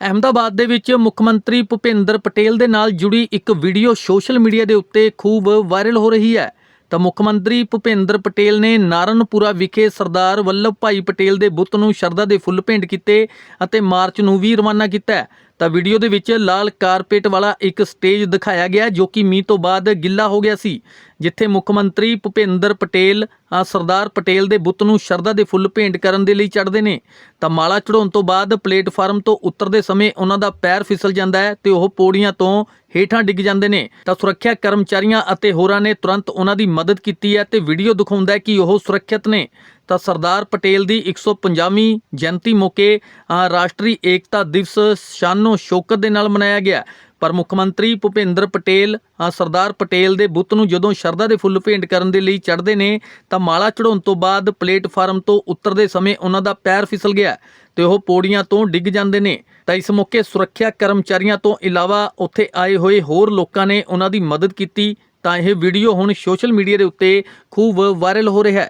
ਅਹਿਮਦਾਬਾਦ ਦੇ ਵਿੱਚ ਮੁੱਖ ਮੰਤਰੀ ਭੁਪਿੰਦਰ ਪਟੇਲ ਦੇ ਨਾਲ ਜੁੜੀ ਇੱਕ ਵੀਡੀਓ ਸੋਸ਼ਲ ਮੀਡੀਆ ਦੇ ਉੱਤੇ ਖੂਬ ਵਾਇਰਲ ਹੋ ਰਹੀ ਹੈ। ਤਾਂ ਮੁੱਖ ਮੰਤਰੀ ਭੁਪਿੰਦਰ ਪਟੇਲ ਨੇ ਨਾਰਨਪੁਰਾ ਵਿਖੇ ਸਰਦਾਰ ਵੱਲਭ ਭਾਈ ਪਟੇਲ ਦੇ ਬੁੱਤ ਨੂੰ ਸ਼ਰਧਾ ਦੇ ਫੁੱਲ ਭੇਂਟ ਕੀਤੇ ਅਤੇ ਮਾਰਚ ਨੂੰ ਵੀ ਰਵਾਨਾ ਕੀਤਾ ਤਾਂ ਵੀਡੀਓ ਦੇ ਵਿੱਚ ਲਾਲ ਕਾਰਪੇਟ ਵਾਲਾ ਇੱਕ ਸਟੇਜ ਦਿਖਾਇਆ ਗਿਆ, ਜੋ ਕਿ ਮੀਂਹ ਤੋਂ ਬਾਅਦ ਗਿੱਲਾ ਹੋ ਗਿਆ ਸੀ, ਜਿੱਥੇ ਮੁੱਖ ਮੰਤਰੀ ਭੁਪਿੰਦਰ ਪਟੇਲ ਸਰਦਾਰ ਪਟੇਲ ਦੇ ਬੁੱਤ ਨੂੰ ਸ਼ਰਧਾ ਦੇ ਫੁੱਲ ਭੇਂਟ ਕਰਨ ਦੇ ਲਈ ਚੜ੍ਹਦੇ ਨੇ। ਤਾਂ ਮਾਲਾ ਚੜਾਉਣ ਤੋਂ ਬਾਅਦ ਪਲੇਟਫਾਰਮ ਤੋਂ ਉਤਰਦੇ ਸਮੇਂ ਉਹਨਾਂ ਦਾ ਪੈਰ ਫਿਸਲ ਜਾਂਦਾ ਹੈ ਤੇ ਉਹ ਪੌੜੀਆਂ ਤੋਂ ਹੇਠਾਂ ਡਿੱਗ ਜਾਂਦੇ ਨੇ। ਤਾਂ ਸੁਰੱਖਿਆ ਕਰਮਚਾਰੀਆਂ ਅਤੇ ਹੋਰਾਂ ਨੇ ਤੁਰੰਤ ਉਹਨਾਂ ਦੀ ਮਦਦ ਕੀਤੀ ਹੈ ਤੇ ਵੀਡੀਓ ਦਿਖਾਉਂਦਾ ਹੈ ਕਿ ਉਹ ਸੁਰੱਖਿਅਤ ਨੇ। ਤਾਂ ਸਰਦਾਰ ਪਟੇਲ ਦੀ 150ਵੀਂ ਜਯੰਤੀ ਮੌਕੇ ਰਾਸ਼ਟਰੀ ਏਕਤਾ ਦਿਵਸ ਸ਼ਾਨੋ ਸ਼ੌਕਤ ਦੇ ਨਾਲ ਮਨਾਇਆ ਗਿਆ। ਪਰ ਮੁੱਖ ਮੰਤਰੀ ਭੁਪਿੰਦਰ ਪਟੇਲ ਸਰਦਾਰ ਪਟੇਲ ਦੇ ਬੁੱਤ ਨੂੰ ਜਦੋਂ ਸ਼ਰਧਾ ਦੇ ਫੁੱਲ ਭੇਂਟ ਕਰਨ ਦੇ ਲਈ ਚੜ੍ਹਦੇ ਨੇ, ਤਾਂ ਮਾਲਾ ਚੜਾਉਣ ਤੋਂ ਬਾਅਦ ਪਲੇਟਫਾਰਮ ਤੋਂ ਉਤਰਦੇ ਸਮੇਂ ਉਹਨਾਂ ਦਾ ਪੈਰ ਫਿਸਲ ਗਿਆ ਤੇ ਉਹ ਪੌੜੀਆਂ ਤੋਂ ਡਿੱਗ ਜਾਂਦੇ ਨੇ। ਤਾਂ ਇਸ ਮੌਕੇ ਸੁਰੱਖਿਆ ਕਰਮਚਾਰੀਆਂ ਤੋਂ ਇਲਾਵਾ ਉੱਥੇ ਆਏ ਹੋਏ ਹੋਰ ਲੋਕਾਂ ਨੇ ਉਹਨਾਂ ਦੀ ਮਦਦ ਕੀਤੀ। ਤਾਂ ਇਹ ਵੀਡੀਓ ਹੁਣ ਸੋਸ਼ਲ ਮੀਡੀਆ ਦੇ ਉੱਤੇ ਖੂਬ ਵਾਇਰਲ ਹੋ ਰਿਹਾ ਹੈ।